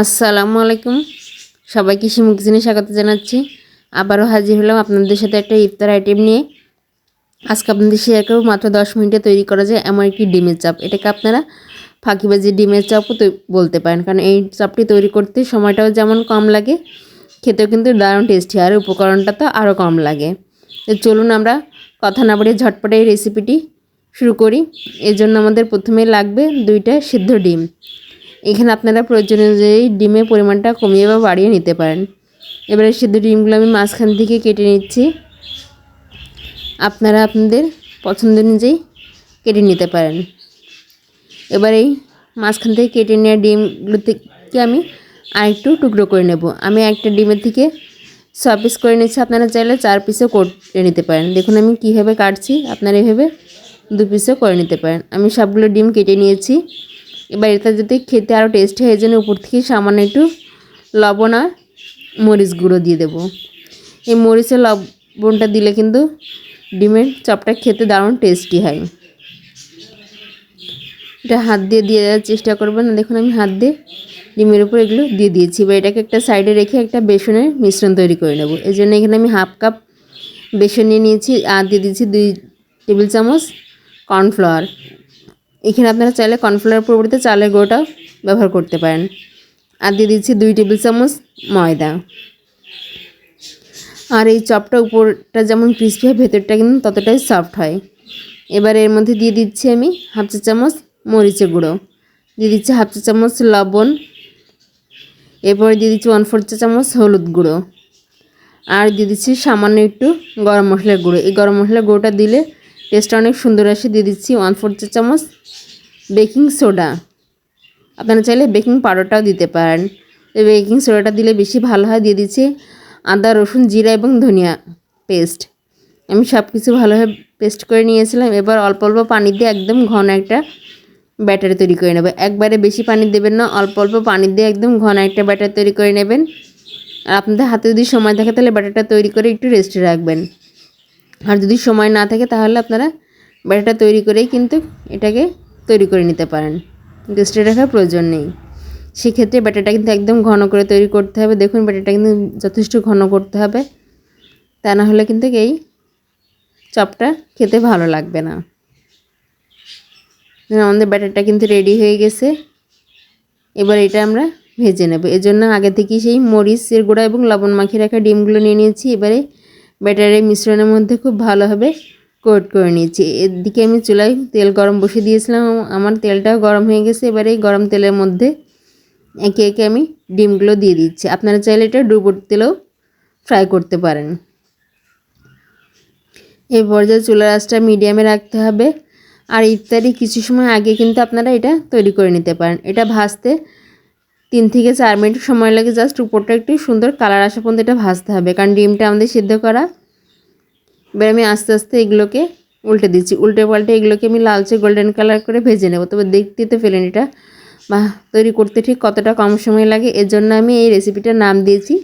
আসসালামু আলাইকুম। সবাইকে শিমুক জিনিস স্বাগত জানাচ্ছি। আবারও হাজির হলাম আপনাদের সাথে একটা ইফতার আইটেম নিয়ে। আজকে আপনাদের শেয়ার করব, মাত্র দশ মিনিটে তৈরি করা যায় এমন একটি ডিমের চাপ। এটাকে আপনারা ফাঁকিবাজি ডিমের চাপও বলতে পারেন, কারণ এই চাপটি তৈরি করতে সময়টাও যেমন কম লাগে, খেতেও কিন্তু দারুণ টেস্টি আর উপকরণটা তো আরও কম লাগে। তো চলুন আমরা কথা না বাড়িয়ে ঝটপটে এই রেসিপিটি শুরু করি। এর জন্য আমাদের প্রথমে লাগবে দুইটা সিদ্ধ ডিম। এখানে আপনারা প্রয়োজন অনুযায়ী ডিমের পরিমাণটা কমিয়ে বা বাড়িয়ে নিতে পারেন। এবারে সিদ্ধ ডিমগুলো আমি মাঝখান থেকে কেটে নিচ্ছি। আপনারা আপনাদের পছন্দ অনুযায়ী কেটে নিতে পারেন। এবার এই মাঝখান থেকে কেটে নেওয়া ডিমগুলো থেকে আমি আরেকটু টুকরো করে নেব। আমি একটা ডিমের থেকে ছ পিস করে নিচ্ছি। আপনারা চাইলে চার পিসও করে নিতে পারেন। দেখুন আমি কীভাবে কাটছি। আপনারা এভাবে দু পিসও করে নিতে পারেন। আমি সবগুলো ডিম কেটে নিয়েছি। এবার এটা যাতে খেতে আরও টেস্ট হয় জন্য উপর থেকে সামান্য একটু লবণ আর মরিচ গুঁড়ো দিয়ে দেবো। এই মরিচের লবণটা দিলে কিন্তু ডিমের চপটা খেতে দারুণ টেস্টি হয়। এটা হাত দিয়ে দিয়ে দেওয়ার চেষ্টা করবেন না, দেখুন আমি হাত দিয়ে ডিমের উপর এগুলো দিয়ে দিয়েছি। এবার এটাকে একটা সাইডে রেখে একটা বেসনের মিশ্রণ তৈরি করে নেব। এই জন্য এখানে আমি হাফ কাপ বেসন নিয়ে নিয়েছি, আর দিয়ে দিয়েছি দুই টেবিল চামচ কর্নফ্লাওয়ার এখানে আপনারা চাইলে কর্নফ্লাওয়ার পরিবর্তে চালের গুঁড়োটাও ব্যবহার করতে পারেন। আর দিয়ে দিচ্ছি দুই টেবিল চামচ ময়দা। আর এই চপটা উপরটা যেমন ক্রিস্পি হয়, ভেতরটা কিন্তু ততটাই সফট হয়। এবার এর মধ্যে দিয়ে দিচ্ছি আমি হাফ চা চামচ মরিচের গুঁড়ো। দিয়ে দিচ্ছি হাফ চা চামচ লবণ। এরপরে দিয়ে দিচ্ছি ওয়ান ফোর চা চামচ হলুদ গুঁড়ো। আর দিয়ে দিচ্ছি সামান্য একটু গরম মশলার গুঁড়ো। এই গরম মশলার গুঁড়োটা দিলে টেস্টটা অনেক সুন্দর আসে, দিয়ে দিচ্ছি ওয়ান ফোর চামচ বেকিং সোডা আপনারা চাইলে বেকিং পাউডারটাও দিতে পারেন। বেকিং সোডাটা দিলে বেশি ভালো হয়, দিয়ে দিচ্ছি আদা, রসুন, জিরা এবং ধনিয়া পেস্ট আমি সব কিছু ভালোভাবে পেস্ট করে নিয়েছিলাম, এবার অল্প অল্প পানি দিয়ে একদম ঘন একটা ব্যাটারি তৈরি করে নেবে। একবারে বেশি পানি দেবেন না, অল্প অল্প পানি দিয়ে একদম ঘন একটা ব্যাটার তৈরি করে নেবেন। আর আপনাদের হাতে যদি সময় থাকে, তাহলে ব্যাটারটা তৈরি করে একটু রেস্টে রাখবেন। আর যদি সময় না থাকে তাহলে আপনারা ব্যাটারটা তৈরি করেই কিন্তু এটাকে তৈরি করে নিতে পারেন। রেস্টে রাখার প্রয়োজন নেই। সেক্ষেত্রে ব্যাটারটা কিন্তু একদম ঘন করে তৈরি করতে হবে। দেখুন ব্যাটারটা কিন্তু যথেষ্ট ঘন করতে হবে। তা না হলে কিন্তু এই চপটা খেতে ভালো লাগবে না। আমাদের ব্যাটারটা কিন্তু রেডি হয়ে গেছে। এবার এটা আমরা ভেজে নেব। এজন্য আগে থেকেই সেই মরিচের গুঁড়া এবং লবণ মাখিয়ে রাখা ডিমগুলো নিয়ে নিয়েছি। এবারে ব্যাটারের মিশ্রণের মধ্যে খুব ভালোভাবে কোট করে নিয়েছি। এদিকে আমি চুলায় তেল গরম বসিয়ে দিয়েছিলাম। আমার তেলটাও গরম হয়ে গেছে। এবারে এই গরম তেলের মধ্যে একে একে আমি ডিমগুলো দিয়ে দিচ্ছি। আপনারা চাইলে এটা ডুবোর তেলেও ফ্রাই করতে পারেন। এই পর্যায়ে চুলার আঁচটা মিডিয়ামে রাখতে হবে। আর ইত্যাদি কিছু সময় আগে কিন্তু আপনারা এটা তৈরি করে নিতে পারেন। এটা ভাজতে তিন থেকে চার মিনিট সময় লাগে জাস্ট উপরটা একটু সুন্দর কালার আসা পর্যন্ত এটা ভাজতে হবে, কারণ ডিমটা আমাদের সিদ্ধ করা। এবার আমি আস্তে আস্তে এগুলোকে উল্টে দিচ্ছি, উল্টে পাল্টে এগুলোকে আমি লালচে গোল্ডেন কালার করে ভেজে নেব। তবে দেখতে তো ফেলেন এটা বা তৈরি করতে ঠিক কতটা কম সময় লাগে। এর জন্য আমি এই রেসিপিটার নাম দিয়েছি,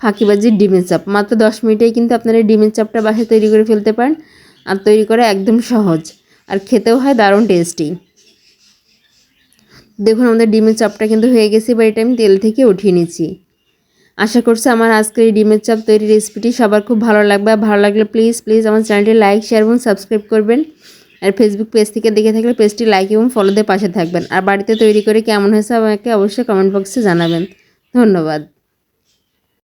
ফাঁকিবাজির ডিমের চাপ। মাত্র দশ মিনিটেই কিন্তু আপনারা ডিমের চাপটা বাসায় তৈরি করে ফেলতে পারেন, আর তৈরি করা একদম সহজ, আর খেতেও হয় দারুণ টেস্টি দেখুন, আমাদের ডিমের চাপটা কিন্তু হয়ে গেছে বা এটা আমি তেল থেকে উঠিয়ে নিচ্ছি। আশা করছি আমার আজকের এই ডিমের চাপ তৈরি রেসিপিটি সবার খুব ভালো লাগবে। আর ভালো লাগলে প্লিজ প্লিজ আমার চ্যানেলটি লাইক শেয়ার এবং সাবস্ক্রাইব করবেন। আর ফেসবুক পেজ থেকে দেখে থাকলে পেজটি লাইক এবং ফলো দিয়ে পাশে থাকবেন। আর বাড়িতে তৈরি করে কেমন হয়েছে আমাকে অবশ্যই কমেন্ট বক্সে জানাবেন। ধন্যবাদ।